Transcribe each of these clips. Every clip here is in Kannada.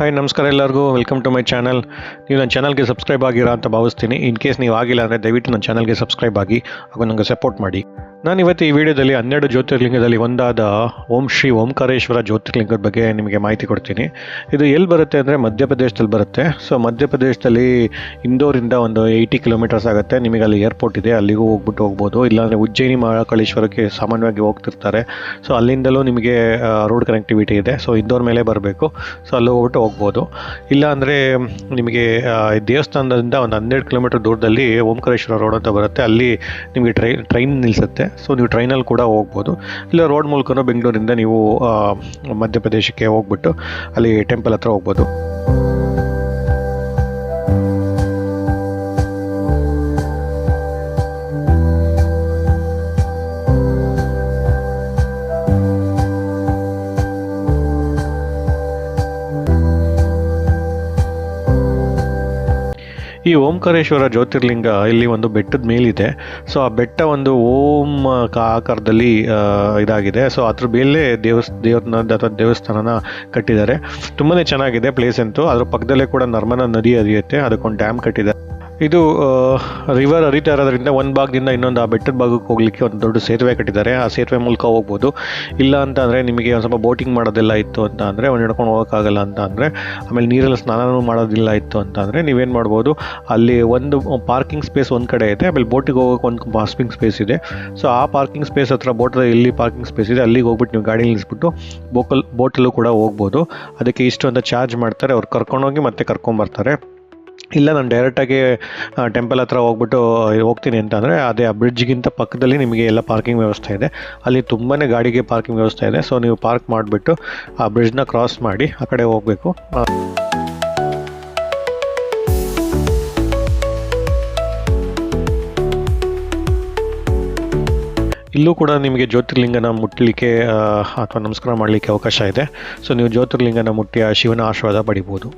ಹಾಯ್ ನಮಸ್ಕಾರ ಎಲ್ಲರಿಗೂ. ವೆಲ್ಕಮ್ ಟು ಮೈ ಚಾನಲ್ ನೀವು ನನ್ನ ಚಾನಲ್ಗೆ ಸಬ್ಸ್ಕ್ರೈಬ್ ಆಗಿರೋ ಅಂತ ಭಾವಿಸ್ತೀನಿ. ಇನ್ ಕೇಸ್ ನೀವು ಆಗಿಲ್ಲ ಅಂದರೆ ದಯವಿಟ್ಟು ನನ್ನ ಚಾನಲ್ಗೆ ಸಬ್ಸ್ಕ್ರೈಬ್ ಆಗಿ ಹಾಗೂ ನನಗೆ ಸಪೋರ್ಟ್ ಮಾಡಿ. ನಾನು ಇವತ್ತು ಈ ವಿಡಿಯೋದಲ್ಲಿ ಹನ್ನೆರಡು ಜ್ಯೋತಿರ್ಲಿಂಗದಲ್ಲಿ ಒಂದಾದ ಓಂ ಶ್ರೀ ಓಂಕಾರೇಶ್ವರ ಜ್ಯೋತಿರ್ಲಿಂಗದ ಬಗ್ಗೆ ನಿಮಗೆ ಮಾಹಿತಿ ಕೊಡ್ತೀನಿ. ಇದು ಎಲ್ಲಿ ಬರುತ್ತೆ ಅಂದರೆ ಮಧ್ಯಪ್ರದೇಶದಲ್ಲಿ ಬರುತ್ತೆ. ಸೊ ಮಧ್ಯಪ್ರದೇಶದಲ್ಲಿ ಇಂದೋರಿಂದ ಒಂದು ಏಯ್ಟಿ ಕಿಲೋಮೀಟರ್ಸ್ ಆಗುತ್ತೆ. ನಿಮಗೆ ಅಲ್ಲಿ ಏರ್ಪೋರ್ಟ್ ಇದೆ, ಅಲ್ಲಿಗೂ ಹೋಗ್ಬಿಟ್ಟು ಹೋಗ್ಬೋದು. ಇಲ್ಲಾಂದರೆ ಉಜ್ಜಯಿನಿ ಮಹಾಕಾಳೇಶ್ವರಕ್ಕೆ ಸಾಮಾನ್ಯವಾಗಿ ಹೋಗ್ತಿರ್ತಾರೆ. ಸೊ ಅಲ್ಲಿಂದಲೂ ನಿಮಗೆ ರೋಡ್ ಕನೆಕ್ಟಿವಿಟಿ ಇದೆ. ಸೊ ಇಂದೋರ್ ಮೇಲೆ ಬರಬೇಕು. ಸೊ ಅಲ್ಲಿ ಹೋಗ್ಬಿಟ್ಟು ಹೋಗ್ಬೋದು. ಇಲ್ಲಾಂದರೆ ನಿಮಗೆ ದೇವಸ್ಥಾನದಿಂದ ಒಂದು ಹನ್ನೆರಡು ಕಿಲೋಮೀಟರ್ ದೂರದಲ್ಲಿ ಓಂಕಾರೇಶ್ವರ ರೋಡ್ ಅಂತ ಬರುತ್ತೆ. ಅಲ್ಲಿ ನಿಮಗೆ ಟ್ರೈ ಟ್ರೈನ್ ನಿಲ್ಲಿಸುತ್ತೆ ಸೊ ನೀವು ಟ್ರೈನಲ್ಲಿ ಕೂಡ ಹೋಗ್ಬೋದು. ಇಲ್ಲ ರೋಡ್ ಮೂಲಕನೂ ಬೆಂಗಳೂರಿಂದ ನೀವು ಮಧ್ಯಪ್ರದೇಶಕ್ಕೆ ಹೋಗ್ಬಿಟ್ಟು ಅಲ್ಲಿ ಟೆಂಪಲ್ ಹತ್ರ ಹೋಗ್ಬೋದು. ಈ ಓಂಕಾರೇಶ್ವರ ಜ್ಯೋತಿರ್ಲಿಂಗ ಇಲ್ಲಿ ಒಂದು ಬೆಟ್ಟದ ಮೇಲಿದೆ. ಸೊ ಆ ಬೆಟ್ಟ ಒಂದು ಓಂ ಆಕಾರದಲ್ಲಿ ಇದಾಗಿದೆ. ಸೊ ಅದ್ರ ಮೇಲೆ ದೇವಸ್ ದೇವ್ರನ್ನ ಅಥವಾ ದೇವಸ್ಥಾನನ ಕಟ್ಟಿದ್ದಾರೆ. ತುಂಬಾನೇ ಚೆನ್ನಾಗಿದೆ ಪ್ಲೇಸ್ ಅಂತೂ. ಅದ್ರ ಪಕ್ಕದಲ್ಲೇ ಕೂಡ ನರ್ಮದಾ ನದಿ ಹರಿಯುತ್ತೆ. ಅದಕ್ಕೊಂದು ಡ್ಯಾಮ್ ಕಟ್ಟಿದ್ದಾರೆ. ಇದು ರಿವರ್ ಹರಿತಾ ಇರೋದ್ರಿಂದ ಒಂದು ಭಾಗದಿಂದ ಇನ್ನೊಂದು ಆ ಬೆಟ್ಟದ ಭಾಗಕ್ಕೆ ಹೋಗ್ಲಿಕ್ಕೆ ಒಂದು ದೊಡ್ಡ ಸೇತುವೆ ಕಟ್ಟಿದ್ದಾರೆ. ಆ ಸೇತುವೆ ಮೂಲಕ ಹೋಗ್ಬೋದು. ಇಲ್ಲ ಅಂತ ಅಂದರೆ ನಿಮಗೆ ಒಂದು ಸ್ವಲ್ಪ ಬೋಟಿಂಗ್ ಮಾಡೋದೆಲ್ಲ ಇತ್ತು ಅಂತ ಅಂದರೆ, ಒಂದು ಹಿಡ್ಕೊಂಡು ಹೋಗೋಕ್ಕಾಗಲ್ಲ ಅಂತ ಅಂದರೆ, ಆಮೇಲೆ ನೀರಲ್ಲಿ ಸ್ನಾನನೂ ಮಾಡೋದಿಲ್ಲ ಇತ್ತು ಅಂತ ಅಂದರೆ ನೀವೇನು ಮಾಡ್ಬೋದು, ಅಲ್ಲಿ ಒಂದು ಪಾರ್ಕಿಂಗ್ ಸ್ಪೇಸ್ ಒಂದು ಕಡೆ ಇದೆ, ಆಮೇಲೆ ಬೋಟಿಗೆ ಹೋಗೋಕೆ ಒಂದು ಪಾರ್ಕಿಂಗ್ ಸ್ಪೇಸ್ ಇದೆ. ಸೊ ಆ ಪಾರ್ಕಿಂಗ್ ಸ್ಪೇಸ್ ಹತ್ರ ಬೋಟಲ್ಲಿ ಎಲ್ಲಿ ಪಾರ್ಕಿಂಗ್ ಸ್ಪೇಸ್ ಇದೆ. ಅಲ್ಲಿಗೆ ಹೋಗ್ಬಿಟ್ಟು ನೀವು ಗಾಡಿ ನಿಲ್ಲಿಸ್ಬಿಟ್ಟು ಬೋಕಲ್ ಬೋಟಲ್ಲೂ ಕೂಡ ಹೋಗ್ಬೋದು. ಅದಕ್ಕೆ ಇಷ್ಟು ಅಂತ ಚಾರ್ಜ್ ಮಾಡ್ತಾರೆ. ಅವ್ರು ಕರ್ಕೊಂಡೋಗಿ ಮತ್ತೆ ಕರ್ಕೊಂಬರ್ತಾರೆ. ಇಲ್ಲ, ನಾನು ಡೈರೆಕ್ಟಾಗಿ ಟೆಂಪಲ್ ಹತ್ರ ಹೋಗ್ಬಿಟ್ಟು ಹೋಗ್ತೀನಿ ಅಂತಂದರೆ, ಅದೇ ಆ ಬ್ರಿಡ್ಜ್ಗಿಂತ ಪಕ್ಕದಲ್ಲಿ ನಿಮಗೆ ಎಲ್ಲ ಪಾರ್ಕಿಂಗ್ ವ್ಯವಸ್ಥೆ ಇದೆ. ಅಲ್ಲಿ ತುಂಬಾ ಗಾಡಿಗೆ ಪಾರ್ಕಿಂಗ್ ವ್ಯವಸ್ಥೆ ಇದೆ. ಸೊ ನೀವು ಪಾರ್ಕ್ ಮಾಡಿಬಿಟ್ಟು, ಆ ಬ್ರಿಡ್ಜ್ನ ಕ್ರಾಸ್ ಮಾಡಿ, ಆ ಕಡೆ ಹೋಗಬೇಕು. ಇಲ್ಲೂ ಕೂಡ ನಿಮಗೆ ಜ್ಯೋತಿರ್ಲಿಂಗನ ಮುಟ್ಟಲಿಕ್ಕೆ ಅಥವಾ ನಮಸ್ಕಾರ ಮಾಡಲಿಕ್ಕೆ ಅವಕಾಶ ಇದೆ. ಸೊ ನೀವು ಜ್ಯೋತಿರ್ಲಿಂಗನ ಮುಟ್ಟಿ, ಆ ಶಿವನ ಆಶೀರ್ವಾದ ಪಡಿಬೋದು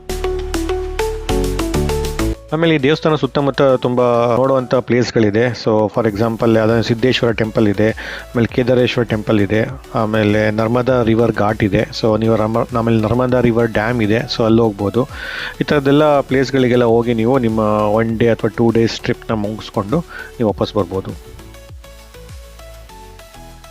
ಆಮೇಲೆ ಈ ದೇವಸ್ಥಾನ ಸುತ್ತಮುತ್ತ ತುಂಬ ನೋಡುವಂಥ ಪ್ಲೇಸ್ಗಳಿದೆ ಸೊ ಫಾರ್ ಎಕ್ಸಾಂಪಲ್ ಯಾವುದಾದ್ರು ಸಿದ್ದೇಶ್ವರ ಟೆಂಪಲ್ ಇದೆ, ಆಮೇಲೆ ಕೇದಾರೇಶ್ವರ ಟೆಂಪಲ್ ಇದೆ, ಆಮೇಲೆ ನರ್ಮದಾ ರಿವರ್ ಘಾಟ್ ಇದೆ. ಸೊ ನೀವು ಆಮೇಲೆ ನರ್ಮದಾ ರಿವರ್ ಡ್ಯಾಮ್ ಇದೆ. ಸೊ ಅಲ್ಲಿ ಹೋಗ್ಬೋದು. ಈ ಥರದ್ದೆಲ್ಲ ಪ್ಲೇಸ್ಗಳಿಗೆಲ್ಲ ಹೋಗಿ ನೀವು ನಿಮ್ಮ ಒನ್ ಡೇ ಅಥವಾ ಟೂ ಡೇಸ್ ಟ್ರಿಪ್ನ ಮುಗಿಸ್ಕೊಂಡು ನೀವು ವಾಪಸ್ ಬರ್ಬೋದು.